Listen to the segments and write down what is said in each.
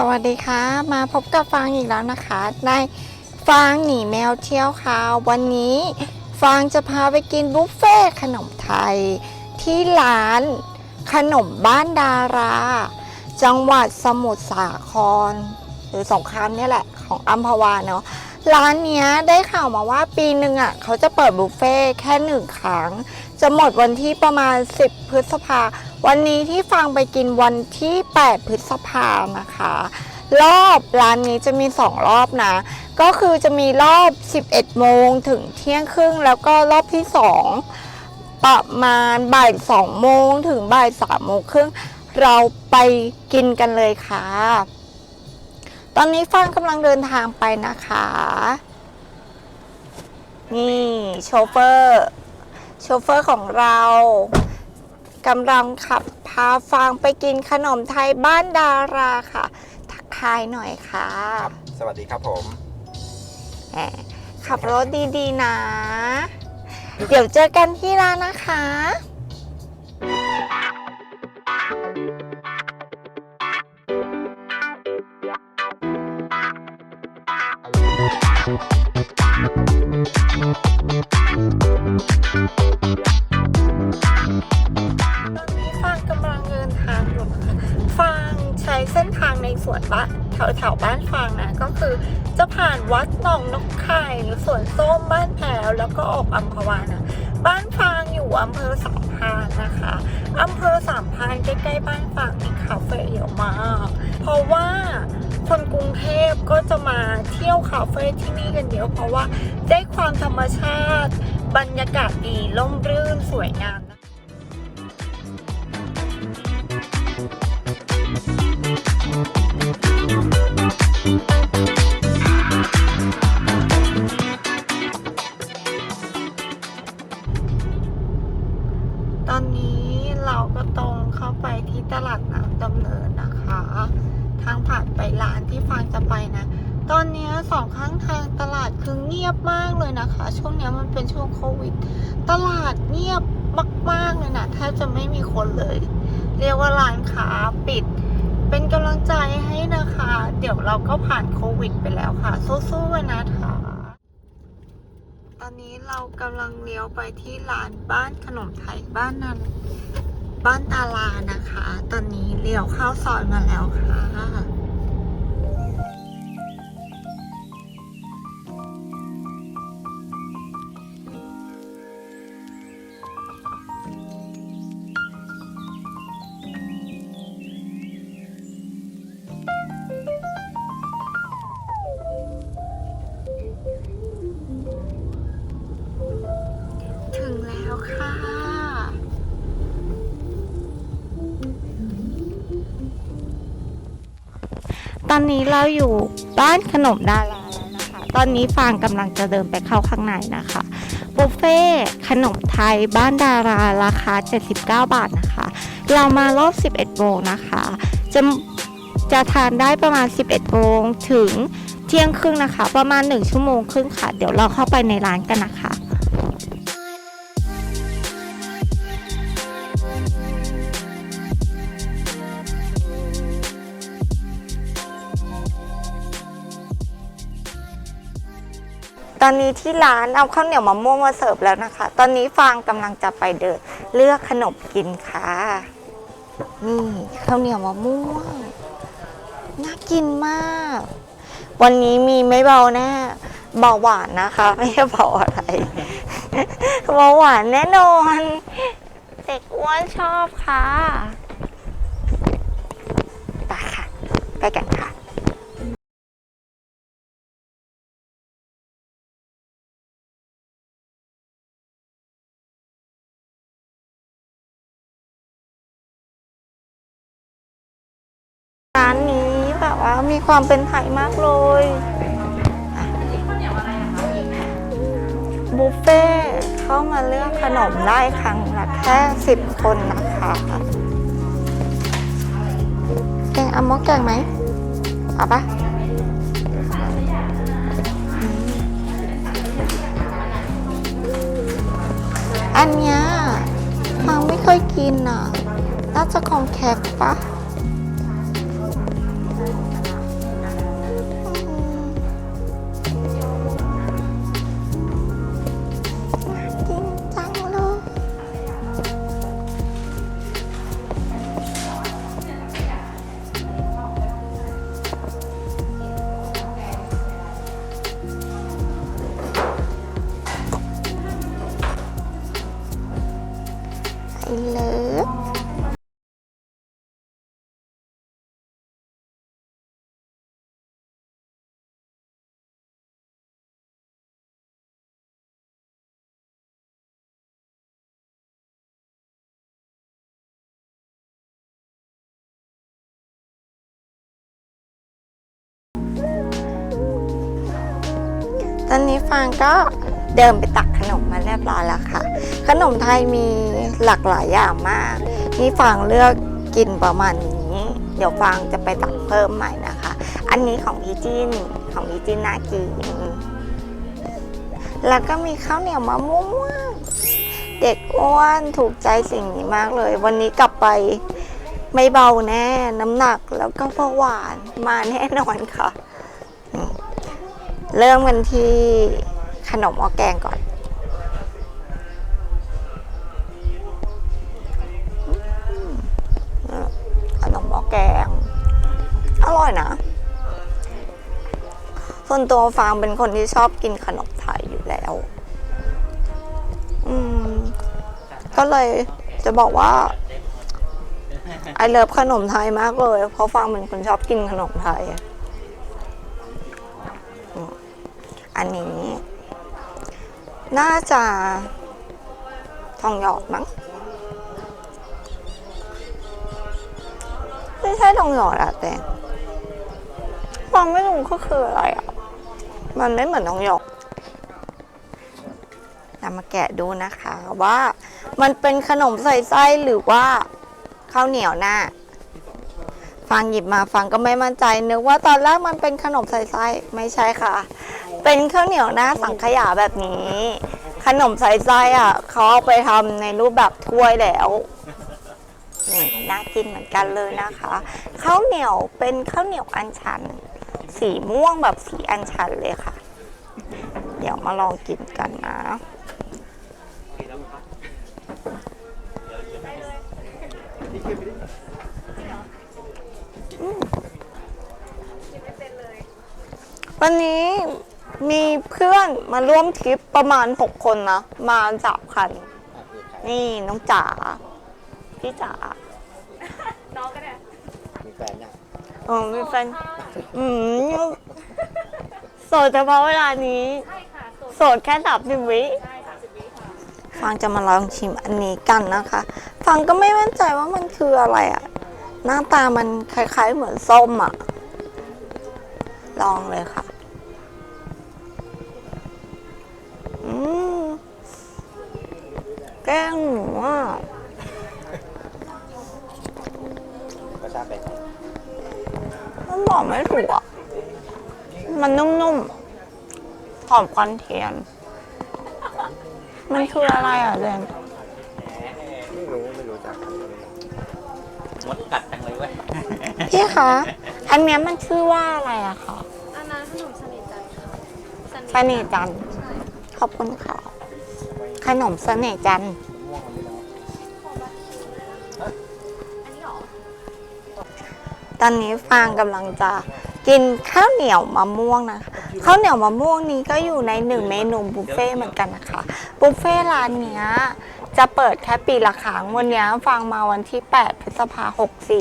สวัสดีค่ะ มาพบกับฟางอีกแล้วนะคะ ในฟางหนีแมวเที่ยวค่ะวันนี้ฟางจะพาไปกินบุฟเฟ่ขนมไทย ที่ร้านขนมบ้านดารา จังหวัดสมุทรสาคร หรือสงขลาเนี่ยแหละของอัมพวาเนาะร้านเนี้ยได้ข่าวมาว่าปีหนึ่งอะเขาจะเปิดบุฟเฟ่แค่หนึ่งครั้ง จะหมดวันที่ประมาณ 10 พฤษภา วันนี้ที่ฟังไปกินวันที่ 8 พฤษภานะคะ รอบร้านนี้จะมี 2 รอบนะ ก็คือจะมีรอบ 11 โมงถึงเที่ยงครึ่ง แล้วก็รอบที่ 2 ประมาณบ่าย 2 โมงถึงบ่าย3โมงครึ่ง เราไปกินกันเลยค่ะ ตอนนี้ฟังกำลังเดินทางไปนะคะ นี่โชเฟอร์ โชเฟอร์ของเรากำลังขับพาฟางไปกินขนมไทยบ้านดาราค่ะ ทักทายหน่อยค่ะครับ สวัสดีครับผมแหมขับรถดีๆนะ เดี๋ยวเจอกันที่ร้านนะคะ เส้นทางในสวนบ้านแถวแถวๆบ้านฟางนะก็คือจะผ่านวัดหนองนกไข่หรือสวนส้มบ้านแถวแล้วก็ออกอัมพวานะบ้านฟางอยู่อำเภอสามพานนะคะอำเภอสามพานใกล้ๆบ้านฟางมีคาเฟ่เยอะมากเพราะว่าคนกรุงเทพก็จะมาเที่ยวคาเฟ่ที่นี่กันเยอะเพราะว่าได้ความธรรมชาติ บรรยากาศดีร่มรื่นสวยงาม เลยเรียกว่าร้านค้าปิด เป็นกำลังใจให้นะคะ เดี๋ยวเราก็ผ่านโควิดไปแล้วค่ะ สู้ๆไว้นะคะตอนนี้เรากำลังเลี้ยวไปที่ร้านบ้านขนมไทยบ้านนั้นบ้านตาลานะคะ ตอนนี้เลี้ยวเข้าซอยมาแล้วค่ะ อนนี้เราอยู่บ้านขนมดาราแล้วนะคะ ตอนนี้ฟางกำลังจะเดินไปเข้าข้างในนะคะบุฟเฟ่ขนมไทยบ้านดาราราคา 79 บาทนะคะ เรามารอบ 11โมงนะคะ จะจะทานได้ประมาณ 11โมงถึงเที่ยงครึ่งนะคะ ประมาณ 1 ชั่วโมงครึ่งค่ะ เดี๋ยวเราเข้าไปในร้านกันนะคะ ตอนนี้ที่ร้านเอาข้าวเหนียวมะม่วงมาเสิร์ฟแล้วนะคะ ตอนนี้ฟางกำลังจะไปเดินเลือกขนมกินค่ะ นี่ข้าวเหนียวมะม่วง น่ากินมาก วันนี้มีไม่เบาแน่เบาหวานนะคะ ไม่ใช่เบาอะไรเบาหวานแน่นอน เด็กอ้วนชอบค่ะไปค่ะ ไปกันค่ะ แบบว่ามีความเป็นไทยมากเลยบุฟเฟ่เข้ามาเลือกขนมได้ครั้งละแค่สิบคนนะคะแกงอัมมอกแกงไหมเอาปะอันเนี้ยฟังไม่เคยกินอะ น่าจะของแคกปะ I love ตอนนี้ฟางก็ เดินไปตักขนมมาเรียบร้อยแล้วค่ะ ขนมไทยมีหลากหลายอย่างมาก นี่ฟางเลือกกินประมาณนี้ เดี๋ยวฟางจะไปตักเพิ่มใหม่นะคะ อันนี้ของพี่จินของพี่จินน่ากิน แล้วก็มีข้าวเหนียวมะม่วงเด็กอ้วนถูกใจสิ่งนี้มากเลย วันนี้กลับไปไม่เบาแน่ น้ำหนักแล้วก็เบาหวานมาแน่นอนค่ะ เริ่มกันที่ ขนมหม้อแกงก่อนขนมหม้อแกง อร่อยนะ ส่วนตัวฟางเป็นคนที่ชอบกินขนมไทยอยู่แล้ว อืม ก็เลยจะบอกว่าไอเลิฟขนมไทยมากเลย เพราะฟางเป็นคนชอบกินขนมไทย อันนี้ น่าจะทองหยอดมั้งไม่ใช่ทองหยอดอะแต่ฟังไม่รู้ก็คืออะไรอะมันไม่เหมือนทองหยอดเรามาแกะดูนะคะว่ามันเป็นขนมใส่ไส้หรือว่าข้าวเหนียวหน้า ฟังหยิบมาฟังก็ไม่มั่นใจนึกว่าตอนแรกมันเป็นขนมใส่ไส้ไม่ใช่ค่ะ เป็นข้าวเหนียวหน้าสังขยาแบบนี้ ขนมใส่ไส้อะเขาเอาไปทำในรูปแบบถ้วยแล้วนี่น่ากินเหมือนกันเลยนะคะข้าวเหนียวเป็นข้าวเหนียวอัญชัน สีม่วงแบบสีอัญชันเลยค่ะ เดี๋ยวมาลองกินกันนะวันนี้ มีเพื่อนมาร่วมทริปประมาณ 6 คนนะ มาสามคันนี่น้องจ๋า พี่จ๋าน้องก็ได้มีแฟนยังเออมีแฟน อืมโสดเฉพาะเวลานี้ ใช่ค่ะโสดโสดแค่สามสิบวิ ได้สามสิบวิค่ะฟังจะมาลองชิมอันนี้กันนะคะฟังก็ไม่มั่นใจว่ามันคืออะไรอะหน้าตามันคล้ายๆเหมือนส้มอะลองเลยค่ะ แกงหมูอะรสชาติเป็นไงมันบอกไม่ถูกอะ มันนุ่มๆหอมควันเทียน มันคืออะไรอะเรนไม่รู้ไม่รู้จักมดกัดจังเลยเว้ยพี่คะ อันเนี้ยมันชื่อว่าอะไรอะคะอันนั้นขนมเสน่ห์จันทร์ค่ะเสน่ห์จันทร์ขอบคุณค่ะ ขนมเสน่ห์จันทร์ตอนนี้ฟางกำลังจะกินข้าวเหนียวมะม่วงนะข้าวเหนียวมะม่วงนี้ก็อยู่ในหนึ่งเมนูบุฟเฟ่เหมือนกันนะคะ บุฟเฟ่ร้านเนี้ยจะเปิดแค่ปีละครั้งวันนี้ฟังมาวันที่ 8 พฤษภา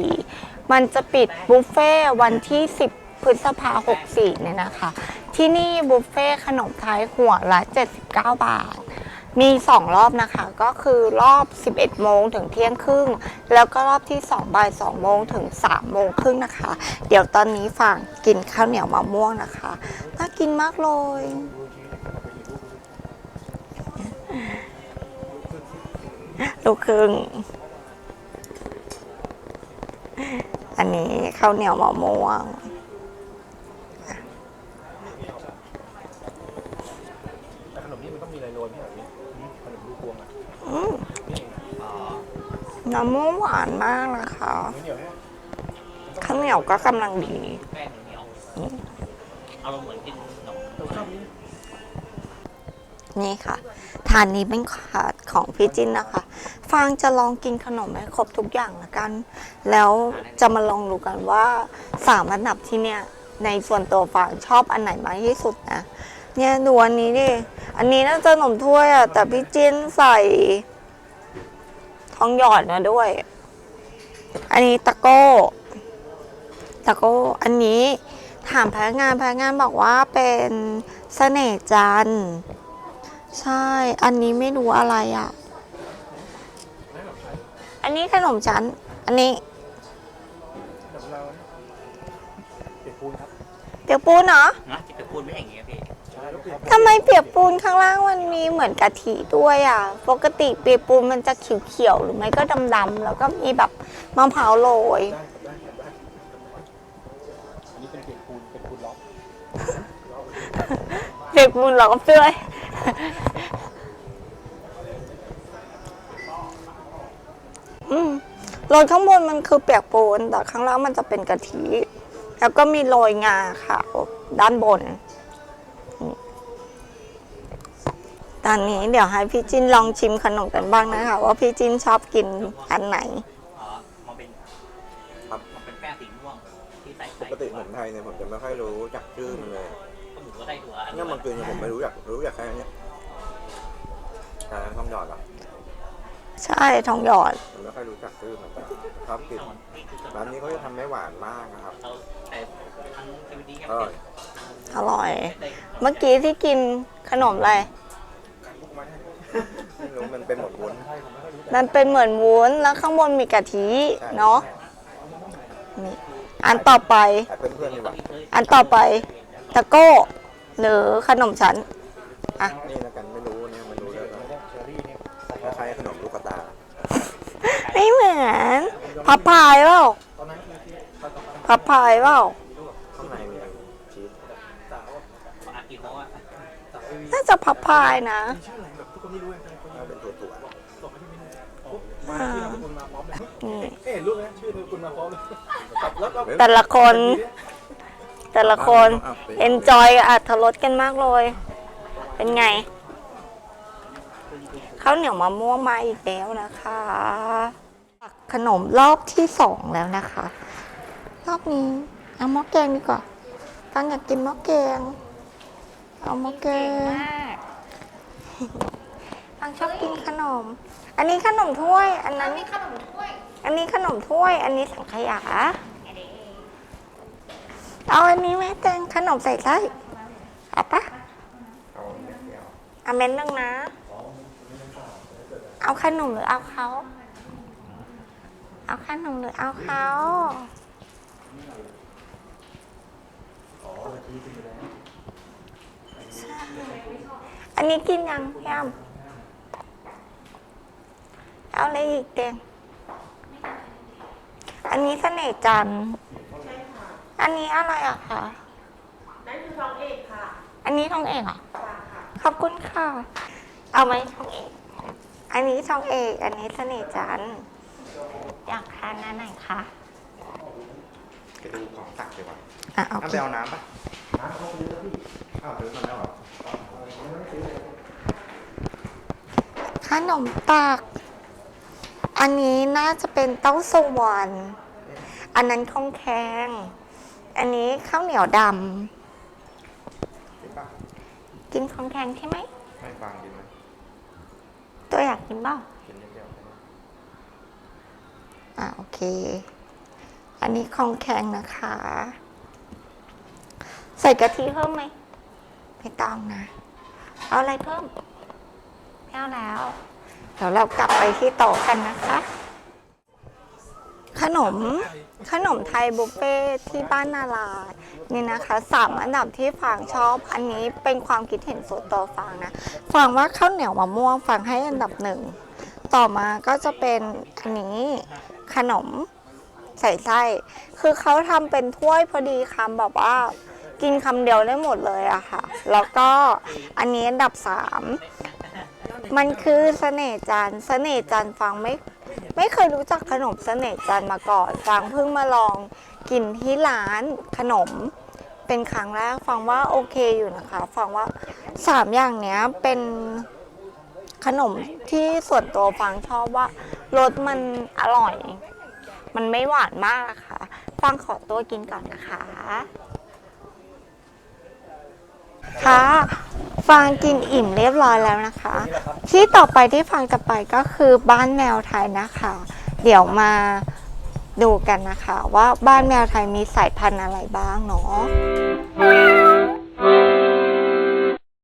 64มันจะปิดบุฟเฟ่วันที่ 10 พฤษภา64เนี่ยนะคะ ที่นี่บุฟเฟ่ขนมไทยหัวละ 79 บาท มี 2 รอบนะคะ ก็คือรอบ 11 โมงถึงเที่ยงครึ่ง แล้วก็รอบที่2บ่าย2โมงถึง3โมงครึ่งนะคะ เดี๋ยวตอนนี้ฝั่งกินข้าวเหนียวมะม่วงนะคะน่ากินมากเลยลูกครึ่งอันนี้ข้าวเหนียวมะม่วง แต่ขนมนี่มันต้องมีอะไรโรยไหมแบบนี้ขนมลูกพวงอะ อืม นี่ มะม่วงหวานมากนะคะไม่เหนียวแค่ข้าวเหนียวก็กำลังดีแป้งเหนียวเอาลงเหมือนกินขนมตัวชอบนี้นี่ค่ะทานนี้เป็นขาดของพี่จินนะคะ ฟางจะลองกินขนมให้ครบทุกอย่างละกัน แล้วจะมาลองดูกันว่าสามอันดับที่เนี่ย ในส่วนตัวฟางชอบอันไหนมากที่สุดนะ เนี่ยดูอันนี้ดิ อันนี้น่าจะขนมถ้วยอะแต่พี่จินใส่ ทองหยอดมาด้วย อันนี้ตะโก้ ตะโก้ อันนี้ถามพนักงานพนักงานบอกว่าเป็นเสน่ห์จันทร์ใช่ อันนี้ไม่รู้อะไรอะ อันนี้ขนมชั้น อันนี้ขนมเราเปียกปูนครับเดี๋ยวปูนเหรอนะจะไปพูดไม่อย่างงี้พี่ใช่ ทำไมเปียกปูนข้างล่างมันมีเหมือนกะทิด้วยอะ ปกติเปียกปูนมันจะเขียวๆหรือไม่ก็ดำๆแล้วก็มีแบบมะพร้าวโรยอันนี้เป็นเปียกปูนเป็นปูนล็อกเปียกปูนเหรอเพื่อยอืมโรยข้างบนมันคือเปียกปูนแต่ข้างล่างมันจะเป็นกะทิ แล้วก็มีโรยงาขาวด้านบน ตอนนี้เดี๋ยวให้พี่จินลองชิมขนมกันบ้างนะคะ ว่าพี่จินชอบกินอันไหน อ๋อมันเป็นครับ มันเป็นแป้งสีม่วงที่ใส่ปกติขนมไทยเนี่ยผมจะไม่ค่อยรู้จักชื่อมันเลยก็หมูก็ได้ตัวอันเนี่ยมันคือเนี่ยผมไม่รู้จักรู้จักแค่เนี้ยอ่าทองหยอดเหรอใช่ทองหยอด ผมไม่ค่อยรู้จักชื่อมันแต่ชอบกินนี่คือส่วนร้านนี้เขาจะทำไม่หวานมากนะครับ เราแต่ทั้งชีวิตนี้ยังอร่อยอร่อย ได้ เมื่อกี้ที่กินขนมอะไร ไม่รู้มันเป็นหมดวุ้นมันเป็นเหมือนวุ้นแล้วข้างบนมีกะทิเนาะนี่อันต่อไปแต่เพื่อนๆดีกว่าอันต่อไปตะโก้หรือขนมชั้นอะ นี่แล้วกันไม่รู้เนี่ยมันรู้แล้วนะคล้ายๆขนมลูกกระตาไม่เหมือนพับพายเปล่าพับพายเปล่าข้างในมีชีสอากิโมะน่าจะพับพายนะ แล้วเป็นถั่วอ่านี่เอ๊ะรู้ไหมชื่อคุณมาพร้อมเลยแล้วก็แต่ละคน แต่ละคนเอนจอยอัธรสกันมากเลย เป็นไงข้าวเหนียวมะม่วงมาอีกแล้วนะคะตักขนมรอบที่สองแล้วนะคะ รอบนี้เอาหม้อแกงดีกว่าตังอยากกินหม้อแกง เอาหม้อแกง ตังชอบกินขนม อันนี้ขนมถ้วย อันนั้นขนมถ้วยอันนี้ขนมถ้วย อันนี้สังขยา เอาอันนี้ไหมแตงขนมใส่ไส้เอาปะเอาเม็ดหนึงนะ เอาขนมหรือเอาเขา เอาขนมหรือเอาเขา อันนี้กินยังยำ เอาอะไรอีกเตียงอันนี้เสน่ห์จันทร์อันนี้อะไรอะคะ นั่นคือทองเอกค่ะอันนี้ทองเอกเหรอขอบคุณค่ะ เอาไหมทองเอก อันนี้ทองเอก อันนี้เสน่ห์จันทร์อยากทานอันไหนคะไปดูของตักดีกว่าอะโอน้ำเคไปเอาน้ำปะน้ำเขาซื้อแล้วพี่อ้าวซื้อมาแล้วเหรอขนมตัก อันนี้น่าจะเป็นเต้าสวรรค์อันนั้นข้องแคง อันนี้ข้าวเหนียวดำ กินข้องแคงใช่ไหม ไม่ฟังกินไหมตัวอยากกินเปล่ากินนิดเดียวอ่าโอเค อันนี้ของแข็งนะคะ ใส่กะทิเพิ่มไหม ไม่ต้องนะ เอาอะไรเพิ่ม ไม่เอาแล้ว เดี๋ยวเรากลับไปที่โต๊ะกันนะคะ ขนมขนมไทยบุฟเฟ่ที่บ้านนาลานี่นะคะสามอันดับที่ฟางชอบ อันนี้เป็นความคิดเห็นส่วนตัวฟางนะฟางว่าข้าวเหนียวมะม่วงฟางให้อันดับหนึ่งต่อมาก็จะเป็นอันนี้ขนมใส่ไส้ คือเขาทำเป็นถ้วยพอดีคำแบบว่า กินคำเดียวได้หมดเลยอะค่ะ แล้วก็อันนี้อันดับสาม มันคือเสน่ห์จันทร์เสน่ห์จันทร์ฟังไม่ไม่เคยรู้จักขนมเสน่ห์จันทร์มาก่อนฟังเพิ่งมาลองกินที่ร้านขนม เป็นครั้งแรกฟังว่าโอเคอยู่นะคะฟังว่าสามอย่างเนี้ยเป็นขนมที่ส่วนตัวฟังชอบว่ารสมันอร่อย มันไม่หวานมากอะค่ะฟังขอตัวกินก่อนนะคะ ค่ะ ฟังกินอิ่มเรียบร้อยแล้วนะคะ ที่ต่อไปที่ฟังจะไปก็คือบ้านแมวไทยนะคะ เดี๋ยวมาดูกันนะคะ ว่าบ้านแมวไทยมีสายพันธุ์อะไรบ้างเนาะ